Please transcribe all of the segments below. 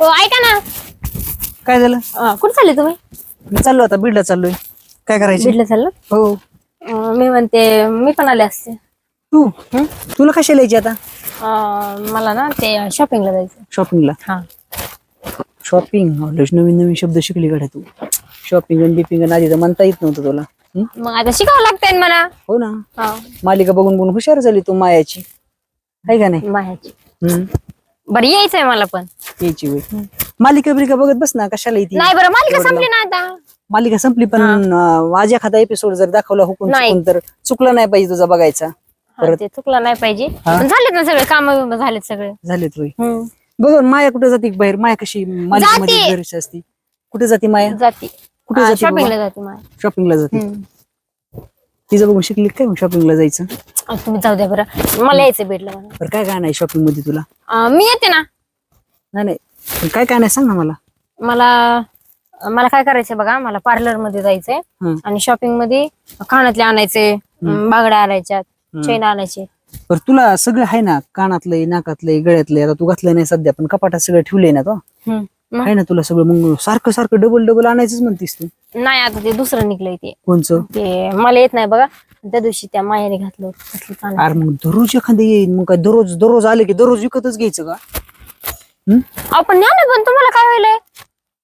हो ऐका ना. काय झालं? अं, कुठे चालले तुम्ही? मी चाललो आता बीडला चाललोय. काय करायचं? बीडला चाललो हो. अं, मी म्हणते मी पण आले असते. तू? तुला कशाला यायची आता? अं, मला ना ते शॉपिंगला जायचं शॉपिंगला हा. शॉपिंग नवीन नवीन शब्द शिकली गाड्या तू. शॉपिंग आणि बिपिंग आणि आधी तर म्हणता येत नव्हतं तुला. हं? मग आता शिकावं लागतंय ना मला. हो ना. हा. मालिका बघून बघून हुशार झाली तू मायाची. आहे का नाही? माह्याची हं? बरं यायचंय मला पण. यायची वय मालिका बिलिका बघत बस ना कशाला येते? नाही बरं मालिका संपली ना आता. मालिका संपली पण अं, आज एखादा एपिसोड जर दाखवला हुकून नाही. चुकून तर चुकला नाही पाहिजे तुझा बघायचा. हा, ते चुकलं नाही पाहिजे. पण झालेत ना सगळे काम झालेत सगळे. झाले तुझे हम्म. बघ माया कुठे जाते बाहेर? माया कशी मालिकेमध्ये घरीच असते? कुठे जाते माया? जाती. कुठे जाते शॉपिंगला जाते माया. शॉपिंगला जाते. हम्म. तिचं बघून शिकली काय मग शॉपिंगला जायचं? अहो, तुम्ही जाऊ द्या बरं. मला यायचं भेटलं मला बरं काय काय नाही शॉपिंगमध्ये तुला? अं, मी येते ना. नाही नाही. पण काय काय नाही सांग ना मला. मला मला काय करायचंय बघा मला पार्लरमध्ये जायचंय हं. आणि शॉपिंगमध्ये कानातले आणायचे अं, बांगड्या आणायच्या चेन आणायचे. बरं तुला सगळं आहे ना कानातलंय नाकातलंय गळ्यातलंय आता तू घातलं नाही सध्या पण कपाटात सगळं ठेवलंय ना तो? आहे ना तुला सगळं मग सारखं सारखं डबल डबल आणायचंच म्हणतीस तू. नाही आता ते दुसरं निघलंय ते. कोणचं? ते मला येत नाही बघा. त्या दिवशी त्या मायाने घातलं होतं. अरे मग दररोज एखादं येईल मग काय दररोज दररोज आले की दररोज विकतच घ्यायचं का? हं? अहो, पण न्या ना पण तुम्हाला काय व्हायलंय?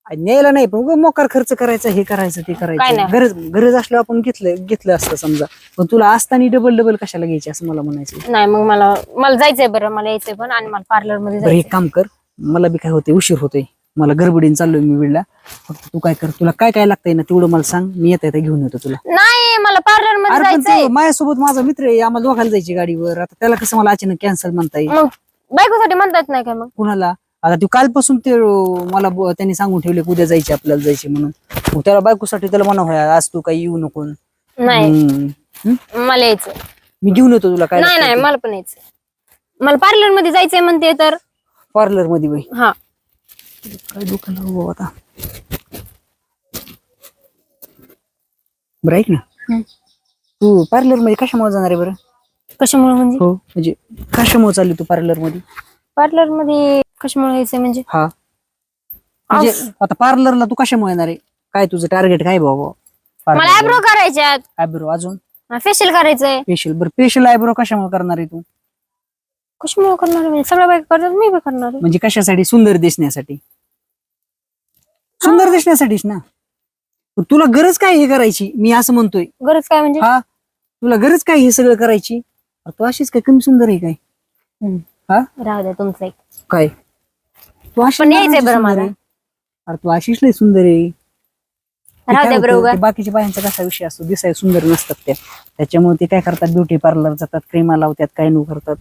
आणि न्यायला नाही पण उगा मोकार खर्च करायचा हे करायचं ते काय करायचं. नाही. गरज गरज असल्यावर आपण घेतलं घेतलं असतं समजा. पण तुला असताना डबल डबल कशाला घ्यायची असं मला म्हणायचं नाही मग मला मला जायचंय बरं. मला यायचंय पण आणि मला पार्लरमध्ये बरं जायचंय. एक काम कर. मला बी काय होते उशीर होतोय. मला गडबडीने चाललोय मी बीडला फक्त तू काय कर तुला काय काय लागतंय ना तेवढं मला सांग. मी येता येता घेऊन येतो तुला. नाही मला पार्लरमध्ये अरे पण जायचंय. ते माझ्यासोबत माझा मित्र आहे आम्हाला दोघायला जायची गाडीवर आता त्याला कसं मला अचानक कॅन्सल म्हणता येईल मग बायकोसाठी म्हणतात नाही काय मग? कुणाला? आता तू कालपासून ते अं, मला ब- त्यांनी सांगून ठेवले की उद्या जायचे आपल्याला जायचे म्हणून. मग त्याला बायकोसाठी त्याला म्हणा होय आज तू काही येऊ नको. नाही. हम्म. हम्म? मला यायचं मी घेऊन येतो तुला काय नाही नाही मला पण यायचं मला पार्लरमध्ये जायचंय म्हणते तर. पार्लरमध्ये बाई. हा. काय दुकान आता बरं ऐक ना हम्म. तू पार्लरमध्ये कशामुळे जाणार आहे बरं कशामुळे म्हणजे हो म्हणजे कशामुळे चालली तू पार्लरमध्ये पार्लरमध्ये कशामुळे यायचंय म्हणजे हा म्हणजे आता पार्लरला तू कशामुळे येणार आहे काय तुझं टार्गेट काय बाबा मला आयब्रो करायच्यात आयब्रो अजून फेशियल करायचंय फेशियल बरं फेशियल आयब्रो कशामुळे करणार आहे तू कशामुळे करणार आहे म्हणजे सगळ्या बाईक करतात मी बी करणार आहे. म्हणजे कशासाठी सुंदर दिसण्यासाठी सुंदर दिसण्यासाठीच ना? पण तुला गरज काय हे करायची? मी असं म्हणतोय. गरज काय म्हणजे? हा? तुला गरज काय हे सगळं करायची? अरे तू अशीच काय कमी सुंदर आहे काय? हम्म. हा? राहू द्या तुमचं एक. काय? तू पण यायचंय बरं मला. अरे तू अशीच लय सुंदर आहे. ते राहू काय द्या होतं, बरोबर. ते बाकीच्या बायांचा कसा विषय असतो? दिसाय सुंदर नसतात त्या. त्याच्यामुळे ते काय करतात? ब्युटी पार्लर जातात क्रीमा लावतात काय नु करतात.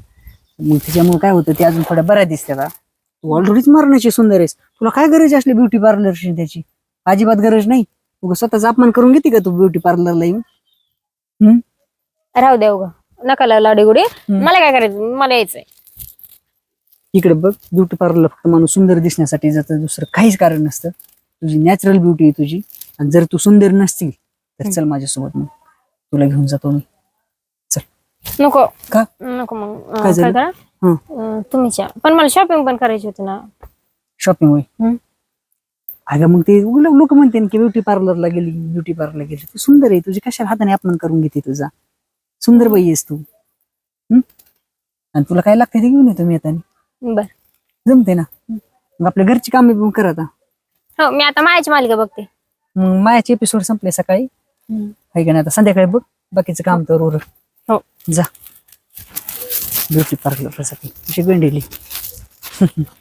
मग त्याच्यामुळे काय होतं? ते अजून थोड्या बऱ्या दिसतात हा. तू ऑलरेडीच मारण्याची सुंदर आहेस. तुला काय गरज असली ब्युटी पार्लरची त्याची? अजिबात गरज नाही. तू स्वतःचा अपमान करून घेते का तू ब्युटी पार्लरला येऊन? हम्म? राहू द्या उगा. नका लाडी गुडी मला काय करायचं? मला यायचंय. इकडे बघ ब्युटी पार्लर फक्त माणूस सुंदर दिसण्यासाठी जातं. दुसरं काहीच कारण नसतं. तुझी नॅचरल ब्युटी आहे तुझी. आणि जर तू सुंदर नसतील तर चल माझ्यासोबत मग. तुला घेऊन जातो मी. चल. नको. का? नको मग. अं, काय काय झालं? करा? हं. अं, तुम्हीच्या पण मला शॉपिंग पण करायची होती ना. शॉपिंग होय? हं. अगं मग ते लोक म्हणते की ब्युटी पार्लरला गेली ब्युटी पार्लरला गेली. तू सुंदर आहे तुझी कशाला हाताने अपमान करून घेते तुझा? सुंदर बाई आहेस तू. हं? आणि तुला काय लागते ते घेऊन येतो मी येताना बर. जमते ना? मग आपल्या घरची कामे पण कर आता. हो मी आता मायाची मालिका बघते. मग मायाचे एपिसोड संपले सकाळी. आहे का नाही आता? संध्याकाळी बघ. बाकीचं काम तर उरक हो. जा. ब्युटी पार्लरसाठी अशी गंडेली.